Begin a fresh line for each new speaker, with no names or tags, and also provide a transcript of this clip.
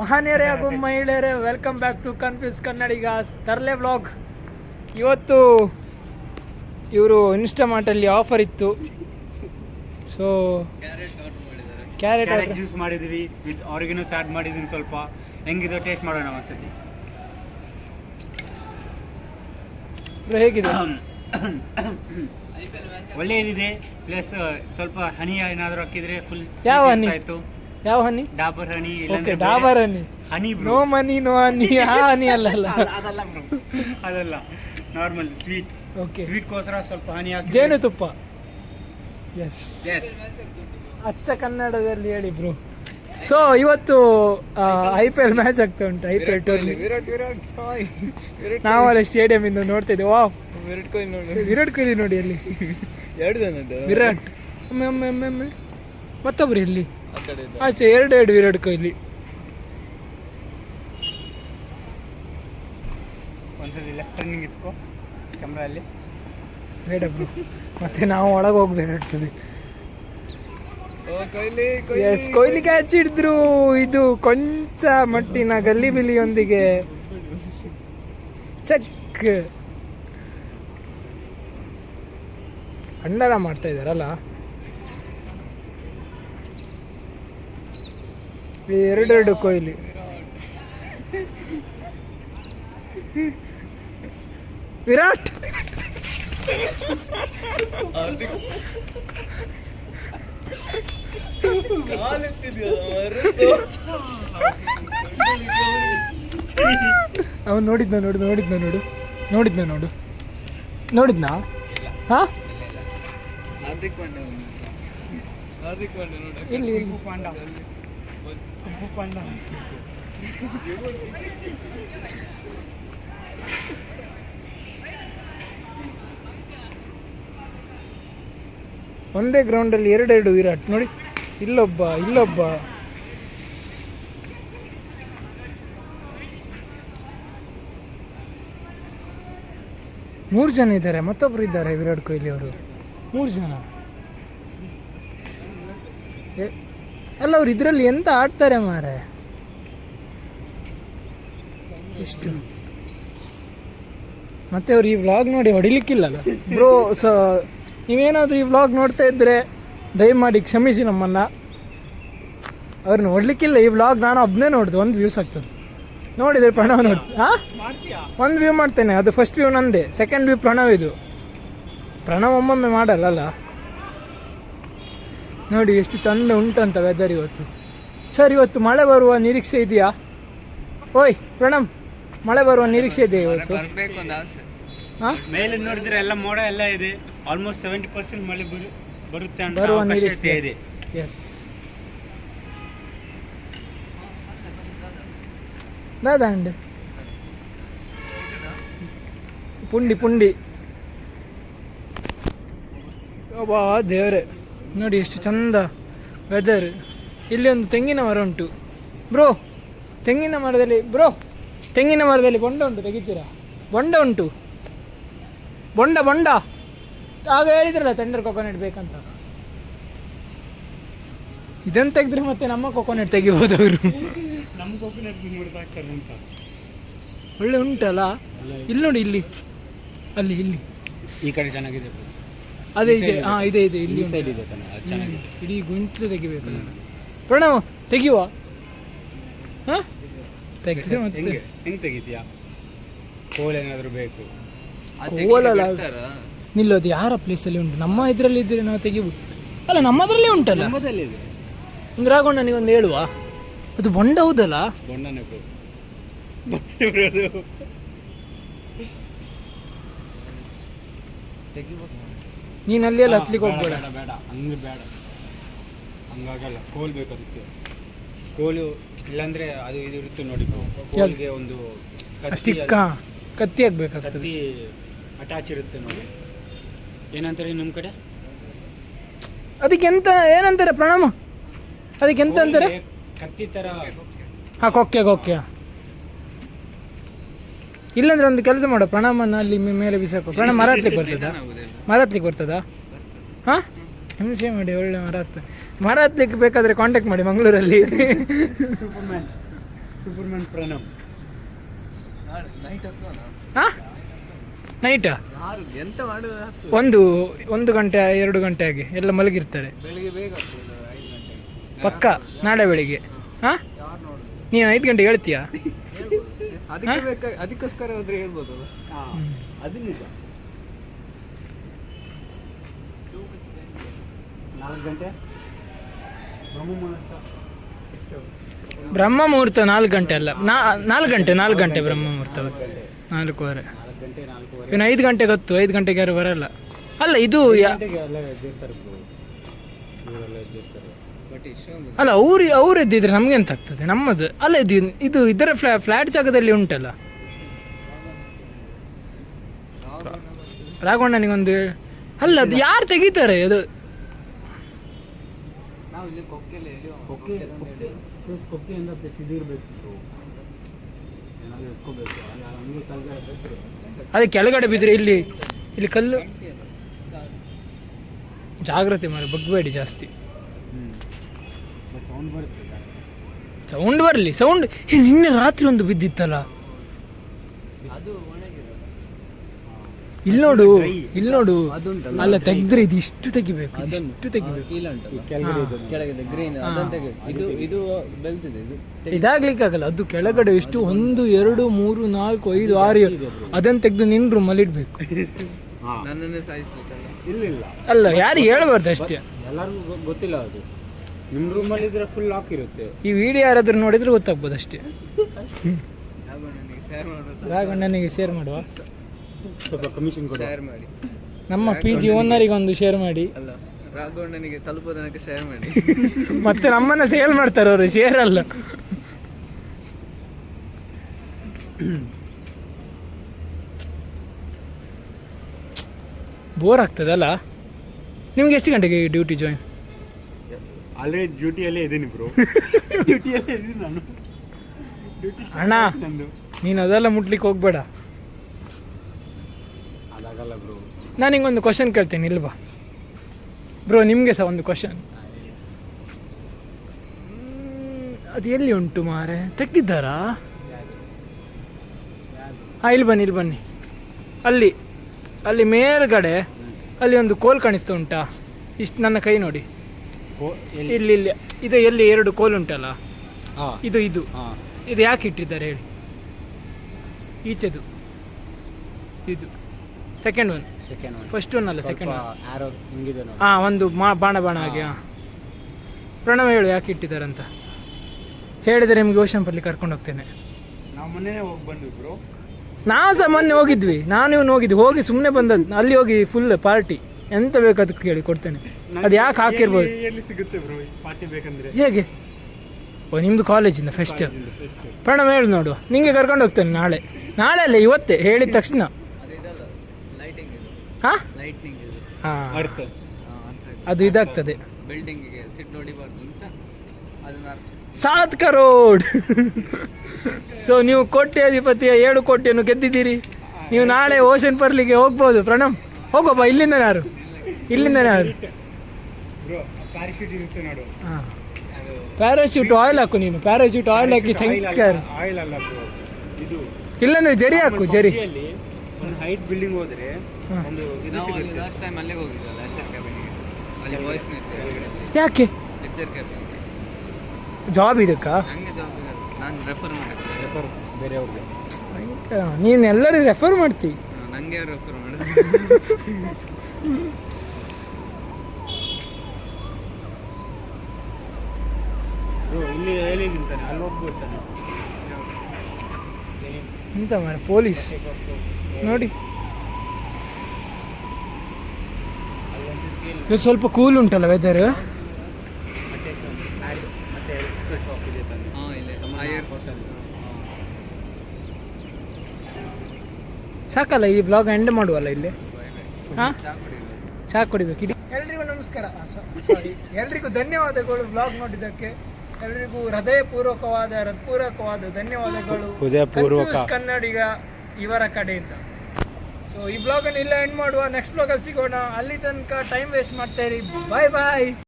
ಮಹಾನೀಯರೇ ಹಾಗೂ ಮಹಿಳೆಯರೇ welcome back to confuse Kannadiga ತರ್ಲೆ blog ಇವತ್ತು ಇವರು ಇನ್ಸ್ಟಾಮಾರ್ಟಲ್ಲಿ ಆಫರ್ ಇತ್ತು. ಸೊ ಕ್ಯಾರೆಟ್
ಕ್ಯಾರೆಟ್ ಜ್ಯೂಸ್ ಮಾಡಿದ್ವಿ ವಿತ್ ಆರಿಗಿನೋಸ್ ಆ್ಯಡ್ ಮಾಡಿದ್ದೀನಿ ಸ್ವಲ್ಪ. ಹೆಂಗಿದೆ ಟೇಸ್ಟ್ ಮಾಡೋಣ ಒಂದ್ಸತಿ.
ಹೇಗಿದೆ?
ಒಳ್ಳೆಯದಿದೆ ಪ್ಲಸ್ ಸ್ವಲ್ಪ ಹನಿ ಏನಾದರೂ ಹಾಕಿದರೆ ಫುಲ್
ಯಾವ ಹನಿ?
ಆಯ್ತು.
ಯಾವ honey?
Dabur honey
okay Dabur honey.
Honey
no money no honey ಆ ಹನಿ ಅಲ್ಲ ಅಲ್ಲ
ಅದಲ್ಲ. ಅದಲ್ಲ. ನಾರ್ಮಲ್ ಸ್ವೀಟ್
ಓಕೆ
ಸ್ವೀಟ್ಗೋಸ್ಕರ ಸ್ವಲ್ಪ ಹನಿ ಹಾಕಿ
ಜೇನುತುಪ್ಪ. ಎಸ್
ಎಸ್
ಅಚ್ಚ ಕನ್ನಡದಲ್ಲಿ ಹೇಳಿ ಬ್ರೋ. ಸೊ ಇವತ್ತು ಐ ಪಿ ಎಲ್ ಮ್ಯಾಚ್ ಆಗ್ತಾ ಉಂಟು ಐ ಪಿ ಎಲ್ ಟೂರ್ನಿ ನಾವು ಅಲ್ಲಿ ಸ್ಟೇಡಿಯಂ ಇಂದ ನೋಡ್ತಾ ಇದ್ದೀವಿ ವಾ
ವಿರಾಟ್ ಕೊಹ್ಲಿ ನೋಡಿ.
ವಿರಾಟ್ ಕೊಹ್ಲಿ ನೋಡಿ ಅಲ್ಲಿ.
ಎರಡು ಜನ ಇದ್ದಾರೆ.
ವಿರಾಟ್. ಒಮ್ಮೆ ಒಮ್ಮೆ ಒಮ್ಮೆ ಒಮ್ಮೆ. ಮತ್ತೊಬ್ರು ಇಲ್ಲಿ. ಆಚೆ ಎರಡು ಎರಡು ವಿರಾಟ್ ಕೊಹ್ಲಿ.
ಒಂದ್ಸತಿ ಲೆಫ್ಟ್ ಟರ್ನಿಂಗ್ ಇಟ್ಕೋ ಕ್ಯಾಮ್ರಾ ಅಲ್ಲಿ.
ಬೇಡ ಬ್ರೋ ಮತ್ತೆ ನಾವು ಒಳಗೆ ಹೋಗ್ಬೇಕಾಗ್ತದೆ. ಎಸ್ ಕೊಹ್ಲಿ ಕ್ಯಾಚ್ ಹಿಡಿದ್ರು. ಇದು ಕೊಂಚ ಮಟ್ಟಿನ ಗಲ್ಲಿ ಬಿಲಿಯೊಂದಿಗೆ ಚೆಕ್. ಅಣ್ಣರ ಮಾಡ್ತಾ ಇದ್ದಾರಲ್ಲ ಎರಡೆರಡು ಕೊಹ್ಲಿ ವಿರಾಟ್! ಅವನು ನೋಡಿದ್ನ ನೋಡು ನೋಡಿದ್ನ ನೋಡು. ನೋಡಿದ್ನ ನೋಡು. ನೋಡಿದ್ನಾ? ಹಾ?
ಹಾರ್ದಿಕ್ ಹಾರ್ದಿಕ್ ನೋಡಿ.
ಇಲ್ಲಿ.
ಪಾಂಡ ಉಪ್ಪು ಪಾಂಡ
ಒಂದೇ ಗ್ರೌಂಡಲ್ಲಿ ಎರಡೆರಡು ವಿರಾಟ್, ನೋಡಿ. ಇಲ್ಲೊಬ್ಬ ಇಲ್ಲೊಬ್ಬ. ಮೂರು ಜನ ಇದ್ದಾರೆ ಮತ್ತೊಬ್ಬರು ಇದ್ದಾರೆ ವಿರಾಟ್ ಕೊಹ್ಲಿ ಅವರು. ಮೂರು ಜನ. ಅಲ್ಲ ಅವ್ರು ಇದರಲ್ಲಿ ಎಂತ ಆಡ್ತಾರೆ ಮಾರೆ ಇಷ್ಟು. ಮತ್ತೆ ಅವ್ರು ಈ ವ್ಲಾಗ್ ನೋಡಿ ಹೊಡಿಲಿಕ್ಕಿಲ್ಲಲ್ಲ. ಬ್ರೋ ಸೊ ನೀವೇನಾದರೂ ಈ ವ್ಲಾಗ್ ನೋಡ್ತಾ ಇದ್ದರೆ ದಯಮಾಡಿ ಕ್ಷಮಿಸಿ ನಮ್ಮನ್ನು. ಅವ್ರನ್ನ ನೋಡ್ಲಿಕ್ಕಿಲ್ಲ ಈ ವ್ಲಾಗ್ ನಾನು ಒಬ್ಬನೇ ನೋಡಿದೆ ಒಂದು ವ್ಯೂಸ್ ಆಗ್ತದೆ. ನೋಡಿದ್ರೆ ಪ್ರಣವ್ ನೋಡಿ ಹಾಂ ಒಂದು ವ್ಯೂ ಮಾಡ್ತೇನೆ ಅದು ಫಸ್ಟ್ ವ್ಯೂ ನಂದೇ ಸೆಕೆಂಡ್ ವ್ಯೂ ಪ್ರಣವ್ ಇದು. ಪ್ರಣವ್ ಒಮ್ಮೊಮ್ಮೆ ಮಾಡಲ್ಲಲ್ಲ? ನೋಡಿ ಎಷ್ಟು ಚಂದ ಉಂಟಂತ ವೆದರ್ ಇವತ್ತು. ಸರ್ ಇವತ್ತು ಮಳೆ ಬರುವ ನಿರೀಕ್ಷೆ ಇದೆಯಾ? ಓಯ್ ಪ್ರಣಮ್ ಮಳೆ ಬರುವ ನಿರೀಕ್ಷೆ ಇದೆ ಇವತ್ತು?
ಬರ್ಬೇಕು ಒಂದು ಆಸೆ.
ಹಾಂ?
ಮೇಲೆ ನೋಡಿದ್ರೆ ಎಲ್ಲ ಮೋಡ ಎಲ್ಲ ಇದೆ. ಆಲ್ಮೋಸ್ಟ್ ಸೆವೆಂಟಿ ಪರ್ಸೆಂಟ್ ಮಳೆ ಬರುತ್ತೆ ಅಂತ
ಬರುವ ನಿರೀಕ್ಷೆ.
ಇದೆ.
ಎಸ್ ದಾದಾಂಡ್ ಪುಂಡಿ ಪುಂಡಿ. ಒಬ್ಬಾ ದೇವರೇ. ನೋಡಿ ಎಷ್ಟು ಚಂದ ವೆದರ್ ಇಲ್ಲಿ ಒಂದು ತೆಂಗಿನ ಮರ ಉಂಟು. ಬ್ರೋ ತೆಂಗಿನ ಮರದಲ್ಲಿ ಬ್ರೋ ತೆಂಗಿನ ಮರದಲ್ಲಿ ಬೊಂಡ ಉಂಟು ತೆಗಿತೀರಾ? ಬೊಂಡ ಉಂಟು. ಬೊಂಡ ಬೊಂಡ. ಆಗ ಹೇಳಿದ್ರಲ್ಲ ತಂಡರ್ ಕೊಕೊನೆಟ್ ಬೇಕಂತ. ಇದನ್ನು ತೆಗೆದ್ರೆ ಮತ್ತೆ ನಮ್ಮ ಕೊಕೊನೆಟ್ ತೆಗಿಬೋದು ಅವರು.
ನಮ್ಮ ಕೋಕೋನಟ್ ಮುರಿದಾಕ್ತಾರೆ ಅಂತ
ಒಳ್ಳೆ ಉಂಟಲ್ಲ? ಇಲ್ಲಿ. ನೋಡಿ ಇಲ್ಲಿ. ಅಲ್ಲಿ ಇಲ್ಲಿ.
ಈ ಕಡೆ ಚೆನ್ನಾಗಿದೆ
ಅದೇ ಇದೆ. ಹಾಂ ಇದೆ ಇದೆ ಇಲ್ಲಿ.
ಸೈಡ್ ಇದೆ
ಚೆನ್ನಾಗಿ. ಇಡೀ ಗುಂಟ್ಲು ತೆಗಿಬೇಕು ನಾನು. ಪ್ರಣವ್ ತೆಗಿಯುವ? ಹಾಂ? ತೆಗೆದ್ರೆ ಮತ್ತೆ.
ಹೆಂಗೆ ಹೆಂಗೆ ತೆಗಿತೀಯಾ? ಕೋಲ್ ಏನಾದರೂ ಬೇಕು.
ಕೋಲಲ್ಲ ನಿಲ್ಲೋದು ಯಾರ ಪ್ಲೇಸಲ್ಲಿ ಉಂಟು? ನಮ್ಮ ಇದರಲ್ಲಿ ಇದ್ದರೆ ನಾವು ತೆಗಿಬೋದು ಅಲ್ಲ ನಮ್ಮದ್ರಲ್ಲಿ ಉಂಟಲ್ಲ?
ನಮ್ಮದಲ್ಲಿದೆ
ಒಂದು ರಾಗೊಂಡು ಒಂದು ಹೇಳುವ. ಅದು ಬೊಂಡ ಹೌದಲ್ಲ?
ಬೊಂಡನೆ ಬರೋದು
ನೀನು ಅಲ್ಲಿ ಎಲ್ಲ ಹತ್ಲಿಕ್ಕೆ ಹೋಗ್ಬೇಡ.
ಬೇಡ ಬೇಡ ಹಂಗೆ ಬೇಡ. ಹಂಗಾಗಲ್ಲ. ಕೋಲ್ ಬೇಕು ಅದಕ್ಕೆ ಕೋಲು ಇಲ್ಲಾಂದ್ರೆ ಅದು ಇದು ಇರುತ್ತೆ ನೋಡಿ. ಕೋಲ್ಗೆ ಒಂದು ಕತ್ತಿ
ಸ್ಟಿಕ್ಕ ಕತ್ತಿ ಆಗ್ಬೇಕಾಗ್ತದೆ.
ಕತ್ತಿ ಅಟ್ಯಾಚ್ ಇರುತ್ತೆ ನೋಡಿ. ಏನಂತಾರೆ ನಿಮ್ಮ ಕಡೆ?
ಅದಕ್ಕೆ ಎಂತ ಏನಂತಾರೆ ಪ್ರಣಾಮ? ಅದಕ್ಕೆ ಎಂತ ಅಂತಾರೆ?
ಕತ್ತಿ ತರ
ಹಾಂ ಕೊಕ್ಕೆ ಕೊಕ್ಕೆ. ಇಲ್ಲಾಂದ್ರೆ ಒಂದು ಕೆಲಸ ಮಾಡು ಪ್ರಣಾಮನ ಅಲ್ಲಿ ಮೇಲೆ ಬಿಸಾಕು. ಪ್ರಣಾಮ ಮರ ಹತ್ಲಿಕ್ಕೆ ಬರ್ತದಾ? ಮರ ಹತ್ಲಿಕ್ಕೆ ಬರ್ತದಾ? ಹಾಂ? ಹಿಂಸೆ ಮಾಡಿ ಒಳ್ಳೆ ಮರ ಹತ್ತ ಮರ ಹತ್ಲಿಕ್ಕೆ ಬೇಕಾದರೆ ಕಾಂಟ್ಯಾಕ್ಟ್ ಮಾಡಿ ಮಂಗಳೂರಲ್ಲಿ.
Super man superman Pranam.
ಹಾಂ? ನೈಟಾ
ಯಾರು ಎಂತ ಮಾಡೋದು
ಒಂದು ಒಂದು ಗಂಟೆ ಎರಡು ಗಂಟೆ ಆಗಿ ಎಲ್ಲ ಮಲಗಿರ್ತಾರೆ.
ಬೆಳಿಗ್ಗೆ ಬೇಗ ಹತ್ತಲ್ಲ ಐದು ಗಂಟೆಗೆ.
ಪಕ್ಕ ನಾಳೆ ಬೆಳಿಗ್ಗೆ. ಹಾಂ? ನೀನು ಐದು ಗಂಟೆಗೆ ಹೇಳ್ತೀಯಾ?
ಅದಕ್ಕೆ ಬೇಕಾ ಅದಕ್ಕೋಸ್ಕರ ಹೋದ್ರೆ ಹೇಳ್ಬೋದಲ್ಲ
ಹಾಂ ಅದು ನಿಜ. ನಾಲ್ಕು ಗಂಟೆ? ಬ್ರಹ್ಮ ಮುಹೂರ್ತ.
ಬ್ರಹ್ಮ ಮುಹೂರ್ತ ನಾಲ್ಕು ಗಂಟೆ ಅಲ್ಲ. ನಾ ನಾಲ್ಕು ಗಂಟೆ ನಾಲ್ಕು ಗಂಟೆ ಬ್ರಹ್ಮ ಮುಹೂರ್ತ ನಾಲ್ಕೂವರೆ.
ನಾಲ್ಕು ಗಂಟೆ ನಾಲ್ಕೂವರೆ.
ಇನ್ನು ಐದು ಗಂಟೆಗೆ ಗೊತ್ತು. ಐದು ಗಂಟೆಗೆ ಯಾರು ಬರಲ್ಲ. ಅಲ್ಲ ಇದು ಅಲ್ಲ ಅವ್ರು ಅವ್ರು ಎದ್ದಿದ್ರೆ ನಮ್ಗೆ ಎಂತ ಆಗ್ತದೆ? ನಮ್ಮದು. ಅಲ್ಲ ಇದು ಇದು ಇದರ ಫ್ಲಾ ಫ್ಲ್ಯಾಟ್ ಜಾಗದಲ್ಲಿ ಉಂಟಲ್ಲ? ರಾಘವಣ್ಣನಿಗೊಂದು ಅಲ್ಲ ಅದು ಯಾರು ತೆಗಿತಾರೆ? ಅದು ಅದೇ ಕೆಳಗಡೆ ಬಿದ್ರೆ ಇಲ್ಲಿ ಇಲ್ಲಿ ಕಲ್ಲು. ಜಾಗ್ರತೆ ಮಾಡಿ ಬಗ್ಬೇಡಿ ಜಾಸ್ತಿ.
ಸೌಂಡ್
ಬರಲಿ ಸೌಂಡ್ ನಿನ್ನೆ ರಾತ್ರಿ ಒಂದು ಬಿದ್ದಿತ್ತಲ್ಲ? ಇಲ್ಲಿ ನೋಡು ಇಲ್ಲಿ ನೋಡು. ಅಲ್ಲ ತೆಗ್ದ್ರೆ ಇದು ಇಷ್ಟು ತೆಗಿಬೇಕು ಇಷ್ಟು ತೆಗಿಬೇಕು. ಇದಾಗ್ಲಿಕ್ಕೆ ಆಗಲ್ಲ ಅದು ಕೆಳಗಡೆ ಎಷ್ಟು? ಒಂದು ಎರಡು ಮೂರು ನಾಲ್ಕು ಐದು ಆರು ಏಳು. ಅದನ್ನು ತೆಗೆದು ನಿನ್ ರೂಮಲ್ಲಿ ಇಡಬೇಕು.
ಹಾಂ.
ನನ್ನನ್ನೇ ಸಾಯಿಸ್ಲಿಕ್ಕಲ್ಲ
ಇಲ್ಲ ಇಲ್ಲ
ಅಲ್ಲ ಯಾರಿಗೆ ಹೇಳ್ಬಾರ್ದು ಅಷ್ಟೇ.
ಎಲ್ಲರಿಗೂ ಗೊತ್ತಿಲ್ಲ ಅದು. ನಿಮ್ಮ ರೂಮಲ್ಲಿ ಇದ್ರೆ ಫುಲ್ ಲಾಕ್ ಇರುತ್ತೆ.
ಈ ವಿಡಿಯೋ ಯಾರಾದ್ರೂ ನೋಡಿದ್ರೆ ಗೊತ್ತಾಗ್ಬೋದು ಅಷ್ಟೇ ರಾಘಣ್ಣನಿಗೆ ಶೇರ್ ಮಾಡುವ.
ಸ್ವಲ್ಪ ಕಮಿಷನ್ ಕೊಡು
ಶೇರ್ ಮಾಡಿ.
ನಮ್ಮ ಪಿ ಜಿ ಓನರಿಗೆ ಒಂದು ಶೇರ್ ಮಾಡಿ.
ಅಲ್ಲ ರಾಘವಣ್ಣನಿಗೆ ತಲುಪೋ ತನಕ ಶೇರ್ ಮಾಡಿ.
ಮತ್ತೆ ನಮ್ಮನ್ನ ಸೇಲ್ ಮಾಡ್ತಾರೆ ಅವರು ಶೇರ್ ಅಲ್ಲ. ಬೋರ್ ಆಗ್ತದಲ್ಲ? ನಿಮ್ಗೆ ಎಷ್ಟು ಗಂಟೆಗೆ ಡ್ಯೂಟಿ ಜಾಯಿನ್
ಆಲ್ರೆಡಿ ಡ್ಯೂಟಿಯಲ್ಲೇ ಇದ್ದೀನಿ ಬ್ರೋ ಡ್ಯೂಟಿಯಲ್ಲೇ ಇದ್ದೀನಿ ನಾನು. ಡ್ಯೂಟಿ
ಅಣ್ಣ
ನಂದು.
ನೀನು ಅದೆಲ್ಲ ಮುಟ್ಲಿಕ್ಕೆ ಹೋಗ್ಬೇಡ.
ಅದಾಗಲ್ಲ ಬ್ರೋ
ನಾನು ಹಿಂಗೊಂದು ಕ್ವಶನ್ ಕೇಳ್ತೇನೆ ಇಲ್ವಾ ಬ್ರೋ ನಿಮಗೆ ಸಹ ಒಂದು ಕ್ವಶನ್ ಅದು ಎಲ್ಲಿ ಉಂಟು ಮಾರೆ? ತೆಗ್ದಿದ್ದಾರಾ? ಹಾಂ ಇಲ್ಲಿ ಬನ್ನಿ ಇಲ್ಲಿ ಬನ್ನಿ. ಅಲ್ಲಿ ಅಲ್ಲಿ ಮೇಲ್ಗಡೆ ಅಲ್ಲಿ ಒಂದು ಕೋಲ್ ಕಾಣಿಸ್ತಾ ಉಂಟಾ? ಇಷ್ಟು ನನ್ನ ಕೈ ನೋಡಿ.
ಕೋ ಎಲ್ಲಿ?
ಇಲ್ಲಿ ಇಲ್ಲಿ. ಇದು ಎಲ್ಲಿ? ಎರಡು ಕೋಲ್ ಉಂಟಲ್ಲ?
ಹಾಂ.
ಇದು ಇದು.
ಹಾಂ.
ಇದು ಯಾಕೆ ಇಟ್ಟಿದ್ದಾರೆ ಹೇಳಿ? ಈಚೆದು. ಇದು. Second one
second one
first one ಅಲ್ಲ ಸೆಕೆಂಡ್ ಹಾ
ಆರೋ ಹಿಂಗಿದೆ ನೋಡಿ.
ಹಾಂ ಒಂದು ಮಾ ಬಾಣ ಬಾಣ ಹಾಗೆ ಹಾಂ. ಪ್ರಣವ ಹೇಳು ಯಾಕೆ ಇಟ್ಟಿದ್ದಾರೆ ಅಂತ. ಹೇಳಿದರೆ ನಿಮಗೆ ಓಷನ್ ಪಲ್ಲಿ ಕರ್ಕೊಂಡು ಹೋಗ್ತೇನೆ.
ನಾವು ಮೊನ್ನೆನೇ ಹೋಗಿ
ನಾವು ಸಹ ಮೊನ್ನೆ ಹೋಗಿದ್ವಿ. ನಾನು ಇವನು ಹೋಗಿದ್ವಿ ಹೋಗಿ ಸುಮ್ಮನೆ ಬಂದದ್ದು. ಅಲ್ಲಿ ಹೋಗಿ ಫುಲ್ ಪಾರ್ಟಿ ಎಂತ ಬೇಕು ಅದಕ್ಕೆ ಕೇಳಿ ಕೊಡ್ತೇನೆ. ಅದು ಯಾಕೆ ಹಾಕಿರ್ಬೋದು?
ಎಲ್ಲಿ ಸಿಗುತ್ತೆ ಬ್ರೋ ಪಾರ್ಟಿ ಬೇಕಂದ್ರೆ?
ಹೇಗೆ? ಓ ನಿಮ್ದು ಕಾಲೇಜಿಂದ ಫೆಸ್ಟ್ ಪ್ರಣಮ್ ಹೇಳು ನೋಡು ನಿಂಗೆ ಕರ್ಕೊಂಡು ಹೋಗ್ತೇನೆ ನಾಳೆ. ನಾಳೆ ಅಲ್ಲ ಇವತ್ತೇ ಹೇಳಿದ ತಕ್ಷಣ.
ಅದು ಲೈಟಿಂಗ್ ಇದು
ಹಾಂ. ಹಾಂ ಅದು ಇದಾಗ್ತದೆ.
ಬಿಲ್ಡಿಂಗಿಗೆ ಅಂತ ಅದನ್ನ
ಸಾತ್ ಕರೋಡ್ ಸೊ ನೀವು ಕೋಟ್ಯಾಧಿಪತಿಯ ಏಳು ಕೋಟಿಯನ್ನು ಗೆದ್ದಿದ್ದೀರಿ. ನೀವು ನಾಳೆ ಓಷನ್ ಪರ್ಲಿಗೆ ಹೋಗ್ಬೋದು ಪ್ರಣಮ್ ಹೋಗೋಪ್ಪ ಇಲ್ಲಿಂದ ಯಾರು? ಇಲ್ಲಿಂದ
ಬ್ರೋ ಪ್ಯಾರಾಶೂಟ್ ಇರುತ್ತೆ. ನೋಡು.
ಹಾಂ. ಪ್ಯಾರಾಶೂಟ್ ಆಯಿಲ್ ಹಾಕು ನೀನು. ಪ್ಯಾರಾಶೂಟ್ ಆಯಿಲ್ ಹಾಕಿ ಚಂಕರ್
ಆಯಿಲ್ ಅಲ್ಲ ಬ್ರೋ ಇದು
ಇಲ್ಲಾಂದ್ರೆ ಜರಿ ಹಾಕು ಜರಿ.
ಅಲ್ಲಿ ಒಂದು ಹೈಟ್ ಬಿಲ್ಡಿಂಗ್ ಹೋದ್ರೆ ಒಂದು ಇದು ಸಿಗುತ್ತೆ.
ಲಾಸ್ಟ್ ಟೈಮ್ ಅಲ್ಲೇ ಹೋಗಿದ್ದಲ್ಲ ಕ್ಯಾಬಿನಿಗೆ
ಯಾಕೆ?
ಕ್ಯಾಬಿನಿಗೆ
ಜಾಬ್ ಇದಕ್ಕಾ?
ಹಂಗೆ ಜಾಬ್ ನಾನು ರೆಫರ್ ಮಾಡಿದ್ದೆ
ರೆಫರ್ ಬೇರೆಯವ್ರಿಗೆ
ಭಯಂಕರ. ನೀನು ಎಲ್ಲರಿಗೂ ರೆಫರ್ ಮಾಡ್ತಿ.
ರೆಫರ್
ಇಲ್ಲಿ ಹೇಳಿ ನಿಂತಾನೆ ಅಲ್ಲಿ ಹೋಗ್ಬಿಡ್ತಾನೆ
ಎಂತ ಮಾಡಿ ಪೊಲೀಸ್? ನೋಡಿ. ಇದು ಸ್ವಲ್ಪ ಕೂಲ್ ಉಂಟಲ್ಲ ವೆದರ್ ಸಾಕಲ್ಲ ಈ ಬ್ಲಾಗ್ ಎಂಡ್ ಮಾಡುವಲ್ಲ ಇಲ್ಲಿ? ಹಾಂ? ಚಹಾ ಕುಡಿಬೇಕು. ಇಡೀ ಎಲ್ರಿಗೂ ನಮಸ್ಕಾರ. ಸಾರಿ ಎಲ್ರಿಗೂ ಧನ್ಯವಾದಗಳು ಬ್ಲಾಗ್ ನೋಡಿದ್ದಕ್ಕೆ. ಎಲ್ರಿಗೂ ಹೃದಯಪೂರ್ವಕವಾದ ಹೃತ್ಪೂರ್ವಕವಾದ ಧನ್ಯವಾದಗಳು.
ಹೃದಯಪೂರ್ವಕ.
Confused ಕನ್ನಡಿಗ ಇವರ ಕಡೆಯಿಂದ. ಸೊ ಈ ಬ್ಲಾಗನ್ನು ಇಲ್ಲ ಎಂಡ್ ಮಾಡುವ. ನೆಕ್ಸ್ಟ್ ಬ್ಲಾಗಲ್ಲಿ ಸಿಗೋಣ. ಅಲ್ಲಿ ತನಕ ಟೈಮ್ ವೇಸ್ಟ್ ಮಾಡ್ತಾ ಇರಿ. ಬಾಯ್ ಬಾಯ್